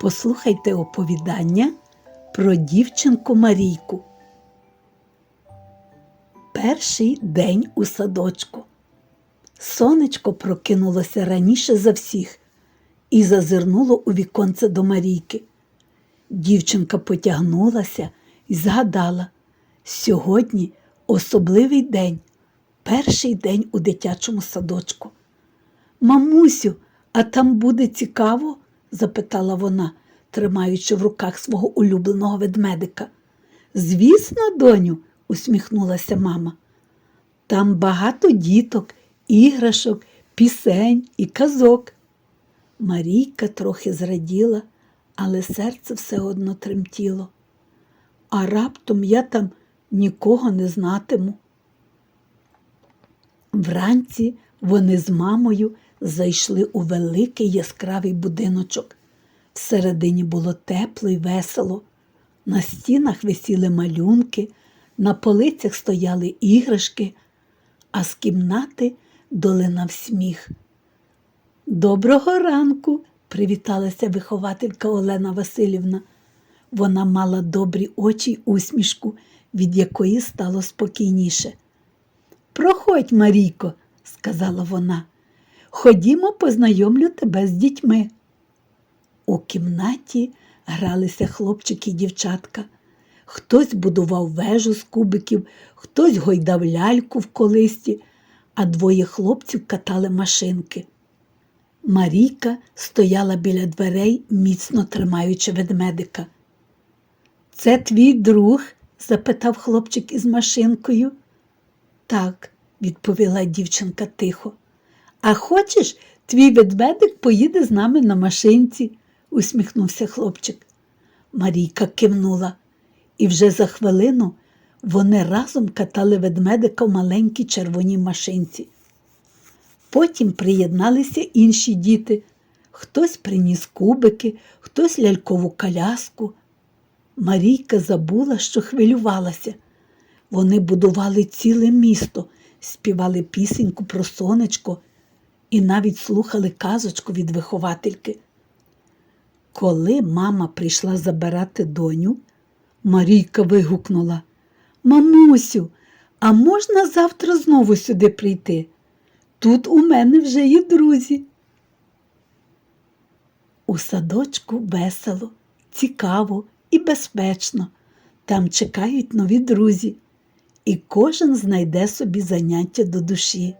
Послухайте оповідання про дівчинку Марійку. Перший день у садочку. Сонечко прокинулося раніше за всіх і зазирнуло у віконце до Марійки. Дівчинка потягнулася і згадала сьогодні особливий день, перший день у дитячому садочку. Мамусю, а там буде цікаво? Запитала вона, тримаючи в руках свого улюбленого ведмедика. Звісно, доню, усміхнулася мама. Там багато діток, іграшок, пісень і казок. Марійка трохи зраділа, але серце все одно тремтіло. А раптом я там нікого не знатиму. Вранці вони з мамою зайшли у великий яскравий будиночок. Всередині було тепло й весело. На стінах висіли малюнки, на полицях стояли іграшки, а з кімнати долинав сміх. Доброго ранку, привіталася вихователька Олена Васильівна. Вона мала добрі очі й усмішку, від якої стало спокійніше. Проходь, Марійко, сказала вона, ходімо, познайомлю тебе з дітьми. У кімнаті гралися хлопчики й дівчатка. Хтось будував вежу з кубиків, хтось гойдав ляльку в колисті, а двоє хлопців катали машинки. Марійка стояла біля дверей, міцно тримаючи ведмедика. Це твій друг? запитав хлопчик із машинкою. Так, відповіла дівчинка тихо. А хочеш, твій ведмедик поїде з нами на машинці, усміхнувся хлопчик. Марійка кивнула, і вже за хвилину вони разом катали ведмедика в маленькій червоній машинці. Потім приєдналися інші діти. Хтось приніс кубики, хтось лялькову коляску. Марійка забула, що хвилювалася. Вони будували ціле місто, співали пісеньку про сонечко і навіть слухали казочку від виховательки. Коли мама прийшла забирати доню, Марійка вигукнула Мамусю, а можна завтра знову сюди прийти? Тут у мене вже є друзі. У садочку весело, цікаво і безпечно. Там чекають нові друзі, і кожен знайде собі заняття до душі.